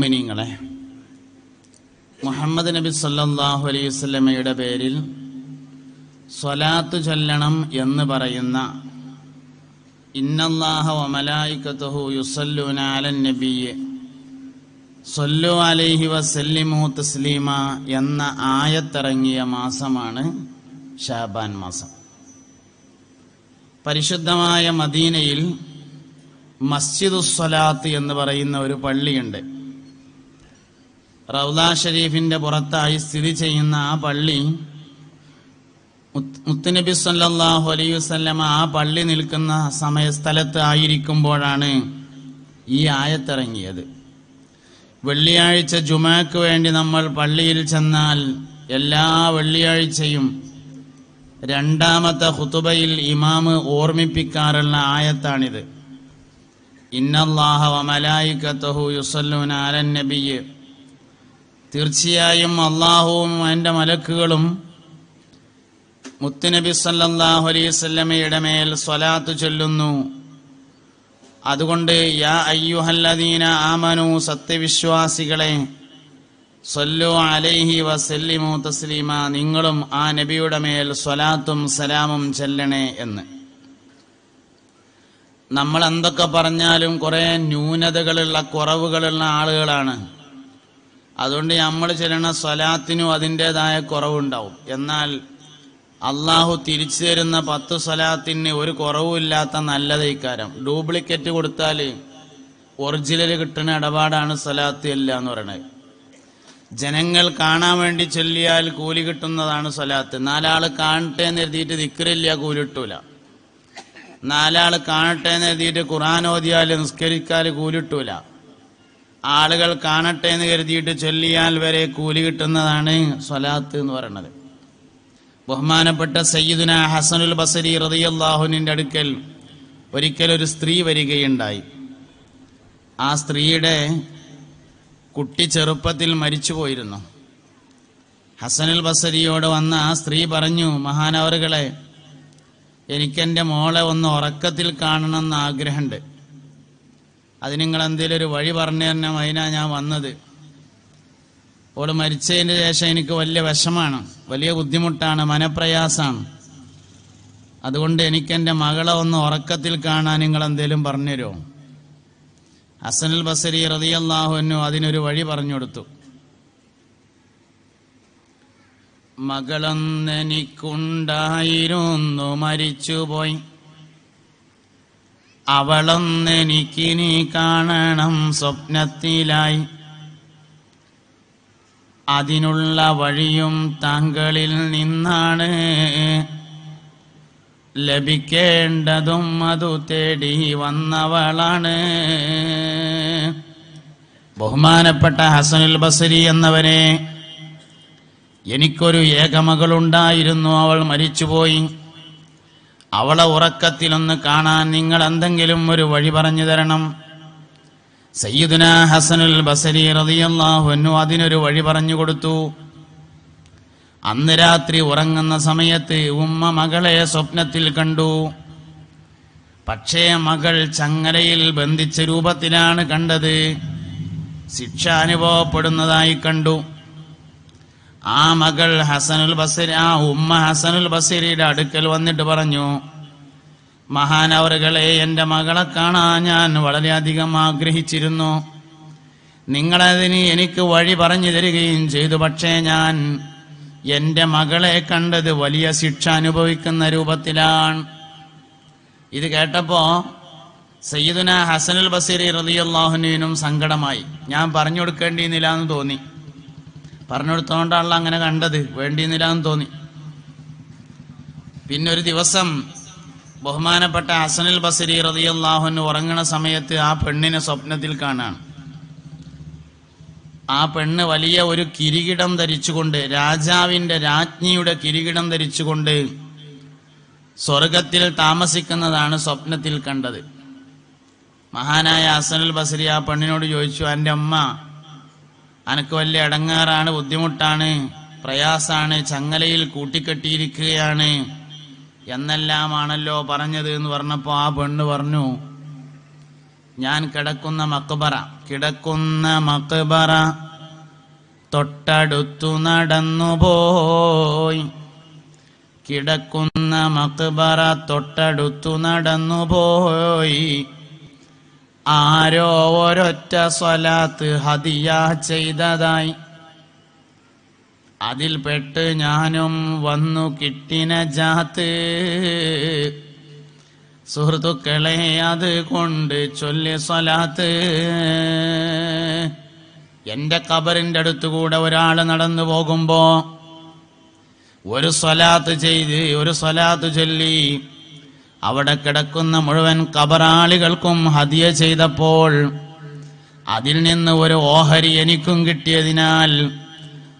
മിനിങ്ങളെ മുഹമ്മദ് നബി സല്ലാഹു അലൈഹി വസല്ലമയുടെ പേരിൽ സ്വലാത്ത് ചൊല്ലണം എന്ന് പറയുന്ന ഇന്നല്ലാഹ യുസല്ലൂന അലൈഹി വസല്ലിമു എന്ന ആയത്തിറങ്ങിയ മാസമാണ് ഷാബാൻ മാസം. പരിശുദ്ധമായ മദീനയിൽ മസ്ജിദുസ്വലാത്ത് എന്ന് പറയുന്ന ഒരു പള്ളിയുണ്ട്. റൗദ ഷരീഫിന്റെ പുറത്തായി സ്ഥിതി ചെയ്യുന്ന ആ പള്ളി മുത്ത് മുത്തുനബി സല്ലാഹു അലൈഹി വസല്ലമ ആ പള്ളി നിൽക്കുന്ന സമയ സ്ഥലത്ത് ആയിരിക്കുമ്പോഴാണ് ഈ ആയത്തിറങ്ങിയത്. വെള്ളിയാഴ്ച ജുമാക്ക് വേണ്ടി നമ്മൾ പള്ളിയിൽ ചെന്നാൽ എല്ലാ വെള്ളിയാഴ്ചയും രണ്ടാമത്തെ ഹുതുബയിൽ ഇമാമ് ഓർമ്മിപ്പിക്കാറുള്ള ആയത്താണിത്. ഇന്നല്ലാഹ വമലായിക്കത്തഹു യുസല്ലൂന അലൻ തീർച്ചയായും അള്ളാഹുവും എന്റെ മലക്കുകളും മുത്തുനബി സല്ലാഹു അലൈഹി വസല്ലമയുടെ മേൽ സ്വലാത്ത് ചൊല്ലുന്നു. അതുകൊണ്ട് യാ അയ്യുഹല്ലദീന ആമനു സത്യവിശ്വാസികളെ സൊല്ലു അലൈഹി വസല്ലിമു തസ്ലീമ നിങ്ങളും ആ നബിയുടെ മേൽ സ്വലാത്തും സലാമും ചെല്ലണേ എന്ന്. നമ്മൾ എന്തൊക്കെ പറഞ്ഞാലും കുറേ ന്യൂനതകളുള്ള കുറവുകളുള്ള ആളുകളാണ്. അതുകൊണ്ട് നമ്മൾ ചെല്ലണ സ്വലാത്തിനും അതിന്റെതായ കുറവുണ്ടാവും. എന്നാൽ അള്ളാഹു തിരിച്ചു തരുന്ന പത്ത് സ്വലാത്തിന് ഒരു കുറവുമില്ലാത്ത നല്ലതൈക്കാരം ഡ്യൂപ്ലിക്കറ്റ് കൊടുത്താൽ ഒറിജിനൽ കിട്ടുന്ന ഇടപാടാണ് സ്വലാത്ത് അല്ല എന്ന് പറയുന്നത് ജനങ്ങൾ കാണാൻ വേണ്ടി ചൊല്ലിയാൽ കൂലി കിട്ടുന്നതാണ് സ്വലാത്ത്. നാലാൾ കാണട്ടെ എന്ന് എഴുതിയിട്ട് ദിക്കറില്ല കൂലി കിട്ടൂല. നാലാൾ കാണട്ടെ എന്ന് എഴുതിയിട്ട് ഖുറാൻ ഓതിയാൽ നിസ്കരിക്കാൽ കൂലി കിട്ടൂല. ആളുകൾ കാണട്ടെ എന്ന് കരുതിയിട്ട് ചൊല്ലിയാൽ വരെ കൂലി കിട്ടുന്നതാണ് സ്വലാത്ത് എന്ന് പറയുന്നത്. ബഹുമാനപ്പെട്ട സയ്യിദുന ഹസനുൽ ബസരി റതിയല്ലാഹുവിന്റെ അടുക്കൽ ഒരിക്കൽ ഒരു സ്ത്രീ വരികയുണ്ടായി. ആ സ്ത്രീയുടെ കുട്ടി ചെറുപ്പത്തിൽ മരിച്ചു പോയിരുന്നു ഹസനുൽ ബസരിയോട് വന്ന ആ സ്ത്രീ പറഞ്ഞു മഹാനവറുകളെ എനിക്കെന്റെ മോളെ ഒന്ന് ഉറക്കത്തിൽ കാണണമെന്ന് ആഗ്രഹമുണ്ട്. അത് നിങ്ങൾ എന്തെങ്കിലും ഒരു വഴി പറഞ്ഞു തരണം അതിനാ ഞാൻ വന്നത്. ഓൾ മരിച്ചതിന് ശേഷം എനിക്ക് വലിയ വിഷമാണ്. വലിയ ബുദ്ധിമുട്ടാണ് മനപ്രയാസമാണ് അതുകൊണ്ട് എനിക്ക് എന്റെ മകളെ ഒന്ന് ഉറക്കത്തിൽ കാണാൻ നിങ്ങൾ എന്തേലും പറഞ്ഞുതരുമോ? ഹസനുൽ ബസരി റതിയല്ലാഹുവിനു അതിനൊരു വഴി പറഞ്ഞു കൊടുത്തു. മകളൊന്നെനിക്കുണ്ടായിരുന്നു മരിച്ചുപോയി. അവളൊന്നെനിക്കിനി കാണണം സ്വപ്നത്തിലായി. അതിനുള്ള വഴിയും താങ്കളിൽ നിന്നാണ്. ലഭിക്കേണ്ടതും അതു തേടി വന്നവളാണ്. ബഹുമാനപ്പെട്ട ഹസനുൽ ബസരി എന്നവനെ എനിക്കൊരു ഏകമകളുണ്ടായിരുന്നു. അവൾ മരിച്ചുപോയി. അവളെ ഉറക്കത്തിലൊന്ന് കാണാൻ നിങ്ങൾ എന്തെങ്കിലും ഒരു വഴി പറഞ്ഞു തരണം. സയ്യിദുന ഹസനുൽ ബസരി റളിയല്ലാഹു അതിനൊരു വഴി പറഞ്ഞു കൊടുത്തു. അന്ന് രാത്രി ഉറങ്ങുന്ന സമയത്ത് ഉമ്മ മകളെ സ്വപ്നത്തിൽ കണ്ടു. പക്ഷേ മകൾ ചങ്ങലയിൽ ബന്ധിച്ച രൂപത്തിലാണ് കണ്ടത്. ശിക്ഷ അനുഭവപ്പെടുന്നതായി കണ്ടു. ആ മകൾ ഹസനുൽ ബസരി ആ ഉമ്മ ഹസനുൽ ബസരിയുടെ അടുക്കൽ വന്നിട്ട് പറഞ്ഞു മഹാനവറുകളെ എന്റെ മകളെ കാണാൻ ഞാൻ വളരെയധികം ആഗ്രഹിച്ചിരുന്നു. നിങ്ങളതിന് എനിക്ക് വഴി പറഞ്ഞു തരികയും ചെയ്തു. പക്ഷേ ഞാൻ എന്റെ മകളെ കണ്ടത് വലിയ ശിക്ഷ അനുഭവിക്കുന്ന രൂപത്തിലാണ്. ഇത് കേട്ടപ്പോ സയ്യിദുന ഹസനുൽ ബസീർ റലിയല്ലാഹുനുവിനും സങ്കടമായി. ഞാൻ പറഞ്ഞു കൊടുക്കേണ്ടിയിരുന്നില്ല എന്ന് തോന്നി. പറഞ്ഞു കൊടുത്തോണ്ടാണല്ലോ അങ്ങനെ കണ്ടത്. വേണ്ടിയിരുന്നില്ല എന്ന് തോന്നി. പിന്നെ ഒരു ദിവസം ബഹുമാനപ്പെട്ട ഹസനുൽ ബസരി റതിയല്ലാഹുന് ഉറങ്ങണ സമയത്ത് ആ പെണ്ണിനെ സ്വപ്നത്തിൽ കാണാണ്. ആ പെണ്ണ് വലിയ ഒരു കിരീടം ധരിച്ചുകൊണ്ട് രാജാവിന്റെ രാജ്ഞിയുടെ കിരീടം ധരിച്ചുകൊണ്ട് സ്വർഗത്തിൽ താമസിക്കുന്നതാണ് സ്വപ്നത്തിൽ കണ്ടത്. മഹാനായ ഹസനുൽ ബസരി ആ പെണ്ണിനോട് ചോദിച്ചു എന്റെ അമ്മ അനക്ക് വലിയ അടങ്ങാറാണ് ബുദ്ധിമുട്ടാണ് പ്രയാസാണ് ചങ്ങലയിൽ കൂട്ടിക്കെട്ടിയിരിക്കുകയാണ് എന്നെല്ലാമാണല്ലോ പറഞ്ഞത് എന്ന് പറഞ്ഞപ്പോൾ ആ പെണ്ണ് പറഞ്ഞു ഞാൻ കിടക്കുന്ന മക്ബറ കിടക്കുന്ന മക്ബറ തൊട്ടടുത്തു നടന്നുപോയി കിടക്കുന്ന മക്ബറ തൊട്ടടുത്തു നടന്നുപോയി ആരോ ഒരൊറ്റ സ്വലാത്ത് ഹദിയ ചെയ്തതായി. അതിൽപ്പെട്ട് ഞാനും വന്നു കിട്ടിന ജാത്ത്. സുഹൃത്തുക്കളെ അത് കൊണ്ട് ചൊല്ലി സ്വലാത്ത്. എന്റെ കബറിന്റെ അടുത്തുകൂടെ ഒരാൾ നടന്നു പോകുമ്പോ ഒരു സ്വലാത്ത് ചെയ്ത് ഒരു സ്വലാത്ത് ചൊല്ലി അവിടെ കിടക്കുന്ന മുഴുവൻ കബറാളികൾക്കും ഹതിയ ചെയ്തപ്പോൾ അതിൽ നിന്ന് ഒരു ഓഹരി എനിക്കും കിട്ടിയതിനാൽ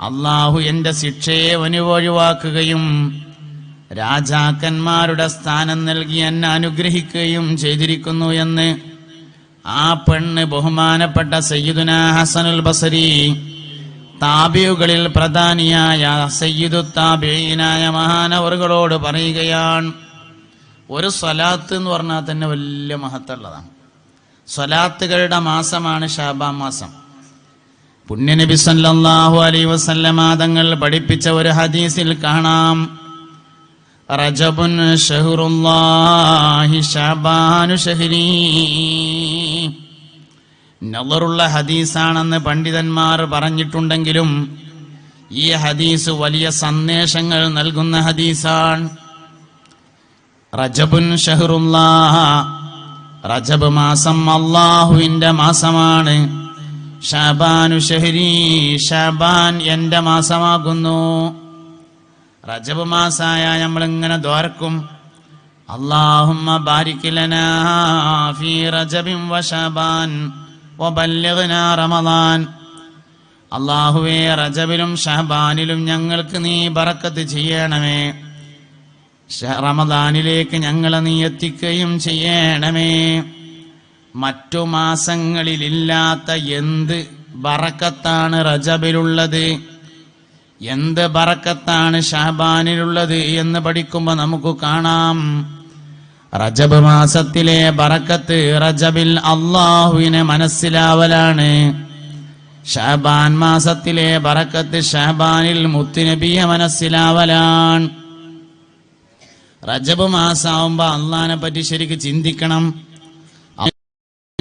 അള്ളാഹു എന്റെ ശിക്ഷയെ ഒഴിവാക്കുകയും രാജാക്കന്മാരുടെ സ്ഥാനം നൽകി എന്നെ അനുഗ്രഹിക്കുകയും ചെയ്തിരിക്കുന്നു എന്ന് ആ പെണ്ണ് ബഹുമാനപ്പെട്ട സയ്യിദുന ഹസനുൽ ബസരി താബിയുകളിൽ പ്രധാനിയായ സയ്യിദു താബിയനായ മഹാനവറുകളോട് പറയുകയാണ്. ഒരു സ്വലാത്ത് എന്ന് പറഞ്ഞാൽ തന്നെ വലിയ മഹത്തുള്ളതാണ് സ്വലാത്തുകളുടെ മാസമാണ് ഷാബാ മാസം. പുണ്യനബി സല്ലാഹു അലൈ വസല്ലമ തങ്ങൾ പഠിപ്പിച്ച ഒരു ഹദീസിൽ കാണാം. റജബുൻ ഷഹരി. നളറുള്ള ഹദീസാണെന്ന് പണ്ഡിതന്മാർ പറഞ്ഞിട്ടുണ്ടെങ്കിലും ഈ ഹദീസ് വലിയ സന്ദേശങ്ങൾ നൽകുന്ന ഹദീസാണ്. റജബുൻ ഷഹറുല്ലാഹ. റജബ് മാസം അള്ളാഹുവിന്റെ മാസമാണ്. ഷബാനു ഷഹരി ഷബാൻ എന്റെ മാസമാകുന്നു. റജബ് മാസായ നമ്മളിങ്ങനെ ദ്വാരക്കും. അള്ളാഹുമ്മ ബാരിക് ലനാ ഫീ റജബിൻ വശബാൻ വബല്ലിഗ്നാ റമളാൻ അള്ളാഹുവേ റജബിലും ഷഹബാനിലും ഞങ്ങൾക്ക് നീ ബറക്കത്ത് ചെയ്യണമേ. റമദാനിലേക്ക് ഞങ്ങളെ നീ എത്തിക്കുകയും ചെയ്യണമേ. മറ്റു മാസങ്ങളിലില്ലാത്ത എന്ത് ബറക്കത്താണ് റജബിലുള്ളത്? എന്ത് ബറക്കത്താണ് ഷഹബാനിലുള്ളത് എന്ന് പഠിക്കുമ്പോൾ നമുക്ക് കാണാം. റജബ് മാസത്തിലെ ബറക്കത്ത് റജബിൽ അള്ളാഹുവിനെ മനസ്സിലാവലാണ്. ഷഹബാൻ മാസത്തിലെ ബറക്കത്ത് ഷഹബാനിൽ മുത്തുനബിയെ മനസ്സിലാവലാണ്. റജബ് മാസാവുമ്പോ അള്ളഹാനെ പറ്റി ശരിക്ക് ചിന്തിക്കണം.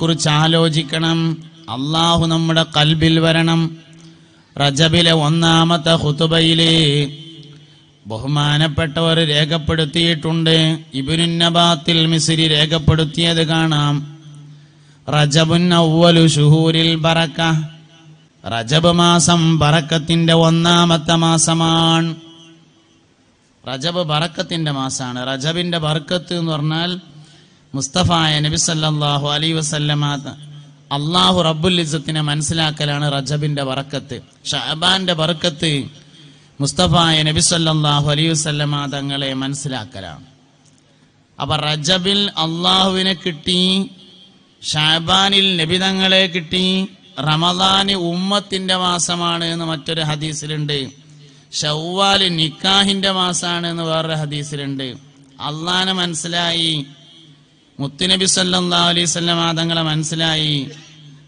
കുറിച്ച് ആലോചിക്കണം. അള്ളാഹു നമ്മുടെ കൽബിൽ വരണം. റജബിലെ ഒന്നാമത്തെ ഹുതുബയിലെ ബഹുമാനപ്പെട്ടവർ രേഖപ്പെടുത്തിയിട്ടുണ്ട്. ഇബുനുന്നബാത്തിൽ മിസിരി രേഖപ്പെടുത്തിയത് കാണാം. റജബുൻ ഔവലു ഷുഹൂരിൽ ബറക്ക. റജബ് മാസം ബറക്കത്തിന്റെ ഒന്നാമത്തെ മാസമാണ്. റജബ് ബറക്കത്തിന്റെ മാസമാണ് റജബിന്റെ ബർക്കത്ത് എന്ന് പറഞ്ഞാൽ മുസ്തഫായ നബി സല്ലല്ലാഹു അലൈഹി വസല്ലമ അള്ളാഹു റബ്ബുൽ ഇസത്തിനെ മനസ്സിലാക്കലാണ് റജബിന്റെ ബറക്കത്ത്. ഷഹബാന്റെ ബറക്കത്ത് മുസ്തഫായ നബി സല്ലല്ലാഹു അലൈഹി വസല്ലമ തങ്ങളെ മനസ്സിലാക്കലാണ്. അപ്പൊ റജബിൽ അള്ളാഹുവിനെ കിട്ടി ഷാബാനിൽ നബിതങ്ങളെ കിട്ടി റമദാന് ഉമ്മത്തിന്റെ മാസമാണ് എന്ന് മറ്റൊരു ഹദീസിലുണ്ട്. ഷവ്വാൽ നിക്കാഹിന്റെ മാസമാണ് എന്ന് വേറൊരു ഹദീസിലുണ്ട്. അള്ളാനെ മനസ്സിലായി. മുത്തുനബി സല്ലാ അലൈഹി ആദങ്ങളെ മനസ്സിലായി.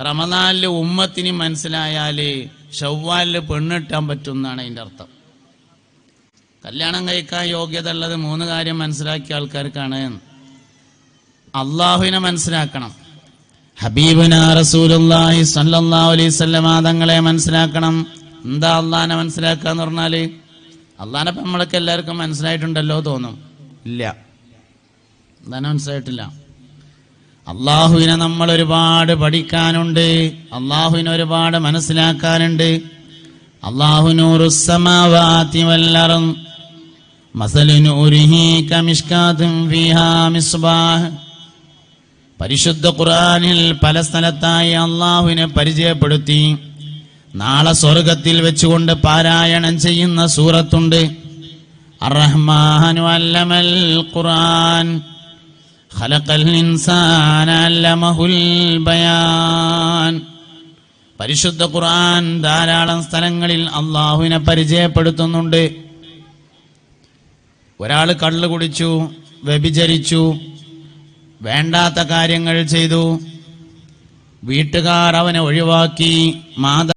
റമദാനിലെ ഉമ്മത്തിന് മനസ്സിലായാൽ ഷവ്വാലിൽ പെണ്ണിട്ടാൻ പറ്റും എന്നാണ് അതിന്റെ അർത്ഥം. കല്യാണം കഴിക്കാൻ യോഗ്യത ഉള്ളത് മൂന്ന് കാര്യം മനസ്സിലാക്കിയ ആൾക്കാർക്കാണ്. അള്ളാഹുവിനെ മനസ്സിലാക്കണം. ഹബീബിന റസൂലുള്ളാഹി സ്വല്ലല്ലാഹു അലൈഹി തങ്ങളെ മനസ്സിലാക്കണം. എന്താ അള്ളാനെ മനസ്സിലാക്കുക എന്ന് പറഞ്ഞാൽ അള്ളാനെ ഇപ്പം നമ്മളൊക്കെ എല്ലാവർക്കും മനസ്സിലായിട്ടുണ്ടല്ലോ തോന്നും. ഇല്ല. അള്ളാഹിനെ മനസ്സിലായിട്ടില്ല. അള്ളാഹുവിനെ നമ്മൾ ഒരുപാട് പഠിക്കാനുണ്ട്. അള്ളാഹുവിനെ ഒരുപാട് മനസ്സിലാക്കാനുണ്ട്. അള്ളാഹു പരിശുദ്ധ ഖുർആനിൽ പല സ്ഥലത്തായി അള്ളാഹുവിനെ പരിചയപ്പെടുത്തി. നാളെ സ്വർഗത്തിൽ വെച്ചുകൊണ്ട് പാരായണം ചെയ്യുന്ന സൂറത്തുണ്ട്. ഖുർആൻ. ഖലഖൽ ഇൻസാന ബയാൻ. പരിശുദ്ധ ഖുർആൻ ധാരാളം സ്ഥലങ്ങളിൽ അള്ളാഹുവിനെ പരിചയപ്പെടുത്തുന്നുണ്ട്. ഒരാൾ കള്ളു കുടിച്ചു വ്യഭിചരിച്ചു വേണ്ടാത്ത കാര്യങ്ങൾ ചെയ്തു. വീട്ടുകാർ അവനെ ഒഴിവാക്കി മാതാ